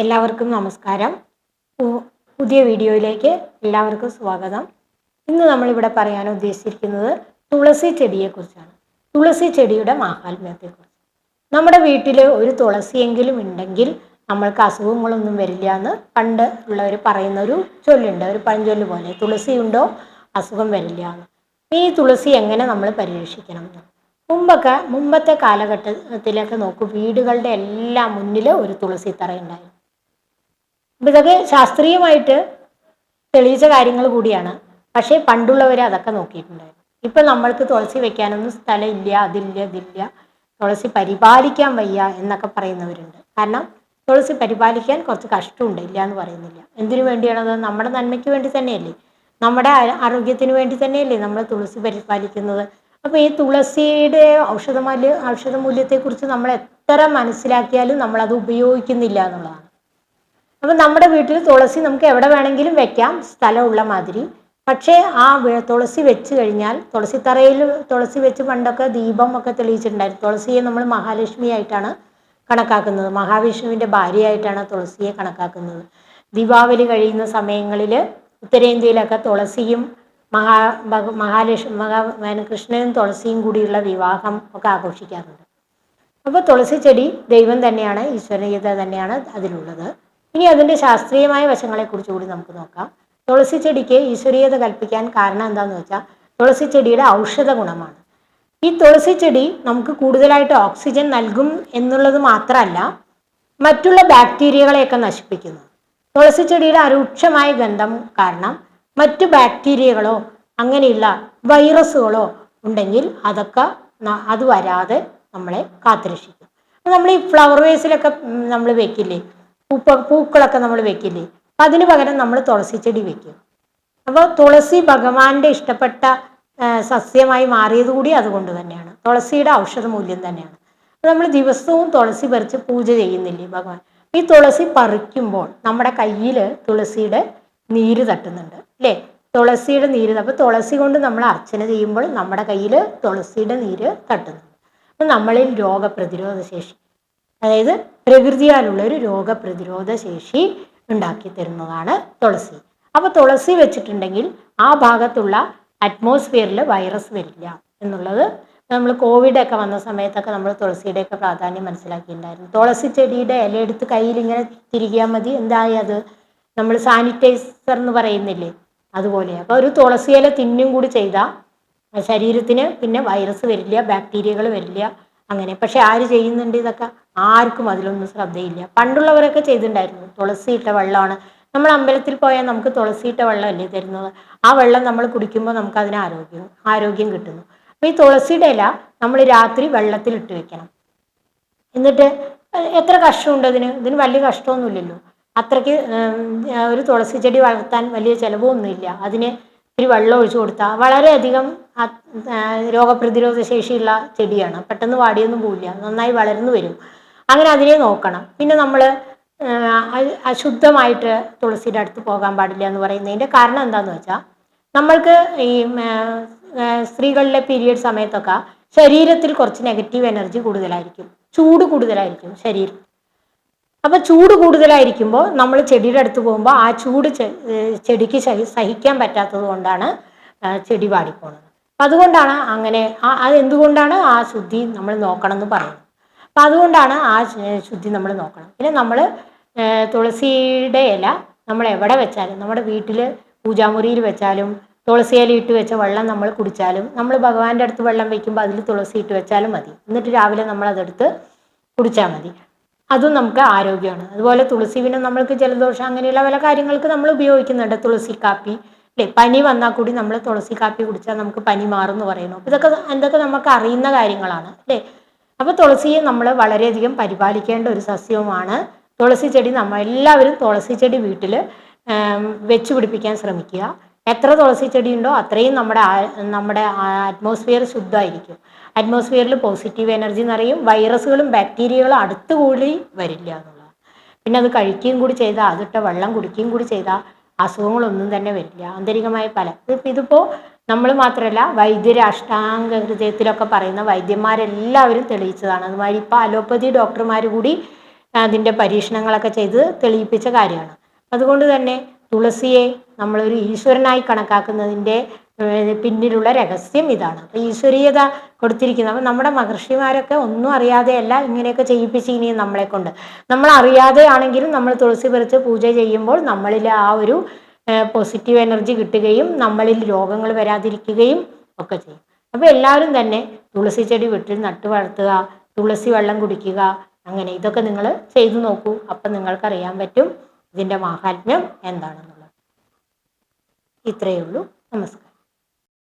എല്ലാവർക്കും നമസ്കാരം. പുതിയ വീഡിയോയിലേക്ക് എല്ലാവർക്കും സ്വാഗതം. ഇന്ന് നമ്മളിവിടെ പറയാൻ ഉദ്ദേശിച്ചിരിക്കുന്നത് തുളസി ചെടിയെക്കുറിച്ചാണ്. തുളസി ചെടിയുടെ മാഹാത്മ്യത്തെക്കുറിച്ച്. നമ്മുടെ വീട്ടിൽ ഒരു തുളസിയെങ്കിലും ഉണ്ടെങ്കിൽ നമ്മൾക്ക് അസുഖങ്ങളൊന്നും വരില്ല എന്ന് പണ്ട് ഉള്ളവർ പറയുന്ന ഒരു ചൊല്ലുണ്ട്. ഒരു പഴഞ്ചൊല്ല് പോലെ തുളസി ഉണ്ടോ? അസുഖം വരില്ല എന്ന്. ഈ തുളസി എങ്ങനെ നമ്മൾ പരിരക്ഷിക്കണം എന്ന്. മുമ്പൊക്കെ മുമ്പത്തെ കാലഘട്ടത്തിലൊക്കെ നോക്കൂ വീടുകളുടെ എല്ലാം മുന്നിൽ ഒരു തുളസി തറ ഉണ്ടായിരുന്നു അപ്പൊ ഇതൊക്കെ ശാസ്ത്രീയമായിട്ട് തെളിയിച്ച കാര്യങ്ങൾ കൂടിയാണ്. പക്ഷേ പണ്ടുള്ളവർ അതൊക്കെ നോക്കിയിട്ടുണ്ടായിരുന്നു. ഇപ്പൊ നമ്മൾക്ക് തുളസി വെക്കാനൊന്നും സ്ഥലം ഇല്ല അതില്ല ഇതില്ല. തുളസി പരിപാലിക്കാൻ വയ്യ എന്നൊക്കെ പറയുന്നവരുണ്ട്. കാരണം തുളസി പരിപാലിക്കാൻ കുറച്ച് കഷ്ടമുണ്ട് ഇല്ല എന്ന് പറയുന്നില്ല. എന്തിനു വേണ്ടിയാണത് നമ്മുടെ നന്മയ്ക്ക് വേണ്ടി തന്നെയല്ലേ? നമ്മുടെ ആരോഗ്യത്തിന് വേണ്ടി തന്നെയല്ലേ നമ്മൾ തുളസി പരിപാലിക്കുന്നത്? അപ്പോൾ ഈ തുളസിയുടെ ഔഷധമൂല്യ ഔഷധമൂല്യത്തെക്കുറിച്ച് നമ്മൾ എത്ര മനസ്സിലാക്കിയാലും നമ്മളത് ഉപയോഗിക്കുന്നില്ല എന്നുള്ളതാണ്. അപ്പൊ നമ്മുടെ വീട്ടിൽ തുളസി നമുക്ക് എവിടെ വേണമെങ്കിലും വെക്കാം സ്ഥലമുള്ള മാതിരി. പക്ഷേ ആ തുളസി വെച്ച് കഴിഞ്ഞാൽ തുളസി തറയിൽ തുളസി വെച്ച് പണ്ടൊക്കെ ദീപം ഒക്കെ തെളിയിച്ചിട്ടുണ്ടായിരുന്നു. തുളസിയെ നമ്മൾ മഹാലക്ഷ്മി ആയിട്ടാണ് കണക്കാക്കുന്നത്. മഹാവിഷ്ണുവിന്റെ ഭാര്യയായിട്ടാണ് തുളസിയെ കണക്കാക്കുന്നത്. ദീപാവലി കഴിയുന്ന സമയങ്ങളിൽ ഉത്തരേന്ത്യയിലൊക്കെ തുളസിയും മഹാ മഹാലക്ഷ്മി മഹാ കൃഷ്ണനും തുളസിയും കൂടിയുള്ള വിവാഹം ഒക്കെ ആഘോഷിക്കാറുണ്ട്. അപ്പോൾ തുളസി ചെടി ദൈവം തന്നെയാണ് ഈശ്വരീയത തന്നെയാണ് അതിലുള്ളത്. ഇനി അതിന്റെ ശാസ്ത്രീയമായ വശങ്ങളെക്കുറിച്ച് കൂടി നമുക്ക് നോക്കാം. തുളസി ചെടിക്ക് ഈശ്വരീയത കൽപ്പിക്കാൻ കാരണം എന്താണെന്ന് വെച്ചാൽ തുളസി ചെടിയുടെ ഔഷധ ഗുണമാണ്. ഈ തുളസി ചെടി നമുക്ക് കൂടുതലായിട്ട് ഓക്സിജൻ നൽകും എന്നുള്ളത് മാത്രമല്ല മറ്റുള്ള ബാക്ടീരിയകളെയൊക്കെ നശിപ്പിക്കുന്നു. തുളസി ചെടിയുടെ അരൂക്ഷമായ ഗന്ധം കാരണം മറ്റു ബാക്ടീരിയകളോ അങ്ങനെയുള്ള വൈറസുകളോ ഉണ്ടെങ്കിൽ അതൊക്കെ അത് വരാതെ നമ്മളെ കാത്തുരക്ഷിക്കും. നമ്മൾ ഈ ഫ്ലവർ വേസിലൊക്കെ നമ്മൾ വെക്കില്ലേ പൂപ്പ പൂക്കളൊക്കെ നമ്മൾ വെക്കില്ലേ? അതിന് പകരം നമ്മൾ തുളസി ചെടി വെക്കും. അപ്പോൾ തുളസി ഭഗവാന്റെ ഇഷ്ടപ്പെട്ട സസ്യമായി മാറിയത് കൂടി അതുകൊണ്ട് തന്നെയാണ്. തുളസിയുടെ ഔഷധ മൂല്യം തന്നെയാണ്. നമ്മൾ ദിവസവും തുളസി പറിച്ച് പൂജ ചെയ്യുന്നില്ലേ ഭഗവാൻ? ഈ തുളസി പറിക്കുമ്പോൾ നമ്മുടെ കയ്യിൽ തുളസിയുടെ നീര് തട്ടുന്നുണ്ട് അല്ലേ? തുളസിയുടെ നീര് അപ്പോൾ തുളസി കൊണ്ട് നമ്മൾ അർച്ചന ചെയ്യുമ്പോൾ നമ്മുടെ കയ്യിൽ തുളസിയുടെ നീര് തട്ടുന്നുണ്ട്. അപ്പം നമ്മളിൽ രോഗപ്രതിരോധ ശേഷി അതായത് പ്രകൃതിയാലുള്ള ഒരു രോഗപ്രതിരോധ ശേഷി ഉണ്ടാക്കി തരുന്നതാണ് തുളസി. അപ്പോൾ തുളസി വെച്ചിട്ടുണ്ടെങ്കിൽ ആ ഭാഗത്തുള്ള അറ്റ്മോസ്ഫിയറിൽ വൈറസ് വരില്ല എന്നുള്ളത് നമ്മൾ കോവിഡ് ഒക്കെ വന്ന സമയത്തൊക്കെ നമ്മൾ തുളസിയുടെ ഒക്കെ പ്രാധാന്യം മനസ്സിലാക്കിയിട്ടുണ്ടായിരുന്നു. തുളസി ചെടിയുടെ ഇല എടുത്ത് കയ്യിൽ ഇങ്ങനെ തിരികിയാൽ മതി. എന്തായി അത്? നമ്മൾ സാനിറ്റൈസർ എന്ന് പറയുന്നില്ലേ? അതുപോലെ അപ്പോൾ ഒരു തുളസി ഇല തിന്നും കൂടി ചെയ്താൽ ശരീരത്തിന് പിന്നെ വൈറസ് വരില്ല ബാക്ടീരിയകൾ വരില്ല അങ്ങനെ. പക്ഷെ ആര് ചെയ്യുന്നുണ്ട് ഇതൊക്കെ? ആർക്കും അതിലൊന്നും ശ്രദ്ധയില്ല. പണ്ടുള്ളവരൊക്കെ ചെയ്തിട്ടുണ്ടായിരുന്നു. തുളസി ഇട്ട വെള്ളമാണ്. നമ്മൾ അമ്പലത്തിൽ പോയാൽ നമുക്ക് തുളസി ഇട്ട വെള്ളമല്ലേ തരുന്നത്? ആ വെള്ളം നമ്മൾ കുടിക്കുമ്പോൾ നമുക്ക് അതിന് ആരോഗ്യം ആരോഗ്യം കിട്ടുന്നു. അപ്പോൾ ഈ തുളസിയുടെ ഇല നമ്മൾ രാത്രി വെള്ളത്തിൽ ഇട്ട് വെക്കണം. എന്നിട്ട് എത്ര കഷ്ടമുണ്ട് അതിന്? ഇതിന് വലിയ കഷ്ടമൊന്നുമില്ലല്ലോ. അത്രയ്ക്ക് ഒരു തുളസി ചെടി വളർത്താൻ വലിയ ചിലവൊന്നുമില്ല. അതിന് ഒരു വെള്ളം ഒഴിച്ചു കൊടുത്താൽ വളരെയധികം രോഗപ്രതിരോധ ശേഷിയുള്ള ചെടിയാണ്. പെട്ടെന്ന് വാടിയൊന്നും പോവില്ല. നന്നായി വളർന്നു വരും. അങ്ങനെ അതിനെ നോക്കണം. പിന്നെ നമ്മൾ അശുദ്ധമായിട്ട് തുളസിയുടെ അടുത്ത് പോകാൻ പാടില്ല എന്ന് പറയുന്നതിന്റെ കാരണം എന്താണെന്ന് വെച്ചാൽ നമ്മൾക്ക് ഈ സ്ത്രീകളിലെ പീരിയഡ് സമയത്തൊക്കെ ശരീരത്തിൽ കുറച്ച് നെഗറ്റീവ് എനർജി കൂടുതലായിരിക്കും. ചൂട് കൂടുതലായിരിക്കും ശരീരം. അപ്പോൾ ചൂട് കൂടുതലായിരിക്കുമ്പോൾ നമ്മൾ ചെടിയുടെ അടുത്ത് പോകുമ്പോൾ ആ ചൂട് ചെടിക്ക് സഹിക്കാൻ പറ്റാത്തത് കൊണ്ടാണ് ചെടി വാടിപ്പോണത്. അപ്പൊ അതുകൊണ്ടാണ് അങ്ങനെ ആ അത് എന്തുകൊണ്ടാണ് ആ ശുദ്ധി നമ്മൾ നോക്കണം എന്ന് പറയുന്നത്? അപ്പൊ അതുകൊണ്ടാണ് ആ ശുദ്ധി നമ്മൾ നോക്കണം. പിന്നെ നമ്മൾ തുളസിയുടെ ഇല നമ്മൾ എവിടെ വെച്ചാലും നമ്മുടെ വീട്ടിൽ പൂജാമുറിയിൽ വെച്ചാലും തുളസി ഇല ഇട്ട് വെച്ച വെള്ളം നമ്മൾ കുടിച്ചാലും നമ്മൾ ഭഗവാന്റെ അടുത്ത് വെള്ളം വെക്കുമ്പോൾ അതിൽ തുളസി ഇട്ട് വെച്ചാലും മതി. എന്നിട്ട് രാവിലെ നമ്മൾ അതെടുത്ത് കുടിച്ചാൽ മതി. അതും നമുക്ക് ആരോഗ്യമാണ്. അതുപോലെ തുളസി പിന്നെ നമ്മൾക്ക് ജലദോഷം അങ്ങനെയുള്ള പല കാര്യങ്ങൾക്ക് നമ്മൾ ഉപയോഗിക്കുന്നുണ്ട്. തുളസി കാപ്പി അല്ലേ? പനി വന്നാൽ കൂടി നമ്മൾ തുളസി കാപ്പി കുടിച്ചാൽ നമുക്ക് പനി മാറും എന്ന് പറയുന്നു. ഇതൊക്കെ എന്തൊക്കെ നമുക്ക് അറിയുന്ന കാര്യങ്ങളാണ് അല്ലേ? അപ്പോൾ തുളസിയെ നമ്മൾ വളരെയധികം പരിപാലിക്കേണ്ട ഒരു സസ്യവുമാണ്. തുളസി ചെടി നമ്മൾ എല്ലാവരും തുളസി ചെടി വീട്ടിൽ വെച്ച് പിടിപ്പിക്കാൻ ശ്രമിക്കുക. എത്ര തുളസി ചെടി ഉണ്ടോ അത്രയും നമ്മുടെ നമ്മുടെ അറ്റ്മോസ്ഫിയർ ശുദ്ധമായിരിക്കും. അറ്റ്മോസ്ഫിയറിൽ പോസിറ്റീവ് എനർജി നിറയും വൈറസുകളും ബാക്ടീരിയകളും അടുത്തുകൂടി വരില്ല എന്നുള്ളത് പിന്നെ അത് കഴിക്കുകയും കൂടി ചെയ്താൽ അതിട്ട വെള്ളം കുടിക്കുകയും കൂടി ചെയ്താൽ അസുഖങ്ങളൊന്നും തന്നെ വരില്ല. ആന്തരികമായ പല ഇതിപ്പോൾ നമ്മൾ മാത്രമല്ല വൈദ്യര് അഷ്ടാംഗ ഹൃദയത്തിലൊക്കെ പറയുന്ന വൈദ്യന്മാരെല്ലാവരും തെളിയിച്ചതാണ്. അതുമാതിരി ഇപ്പോൾ അലോപ്പതി ഡോക്ടർമാർ കൂടി അതിന്റെ പരീക്ഷണങ്ങളൊക്കെ ചെയ്ത് തെളിയിപ്പിച്ച കാര്യമാണ്. അതുകൊണ്ട് തന്നെ തുളസിയെ നമ്മളൊരു ഈശ്വരനായി കണക്കാക്കുന്നതിന്റെ പിന്നിലുള്ള രഹസ്യം ഇതാണ്. അപ്പോൾ ഈശ്വരീയത കൊടുത്തിരിക്കുന്നത് അപ്പം നമ്മുടെ മഹർഷിമാരൊക്കെ ഒന്നും അറിയാതെയല്ല ഇങ്ങനെയൊക്കെ ചെയ്യിപ്പിച്ച് ഇനിയും നമ്മളെ കൊണ്ട്. നമ്മൾ അറിയാതെ ആണെങ്കിലും നമ്മൾ തുളസി പറിച്ച് പൂജ ചെയ്യുമ്പോൾ നമ്മളിൽ ആ ഒരു പോസിറ്റീവ് എനർജി കിട്ടുകയും നമ്മളിൽ രോഗങ്ങൾ വരാതിരിക്കുകയും ഒക്കെ ചെയ്യും. അപ്പോൾ എല്ലാവരും തന്നെ തുളസി ചെടി വീട്ടിൽ നട്ടു വളർത്തുക തുളസി വെള്ളം കുടിക്കുക അങ്ങനെ ഇതൊക്കെ നിങ്ങൾ ചെയ്തു നോക്കൂ. അപ്പം നിങ്ങൾക്കറിയാൻ പറ്റും ഇതിന്റെ മാഹാത്മ്യം എന്താണെന്നുള്ളത്. ഇത്രയേ ഉള്ളൂ. നമസ്കാരം.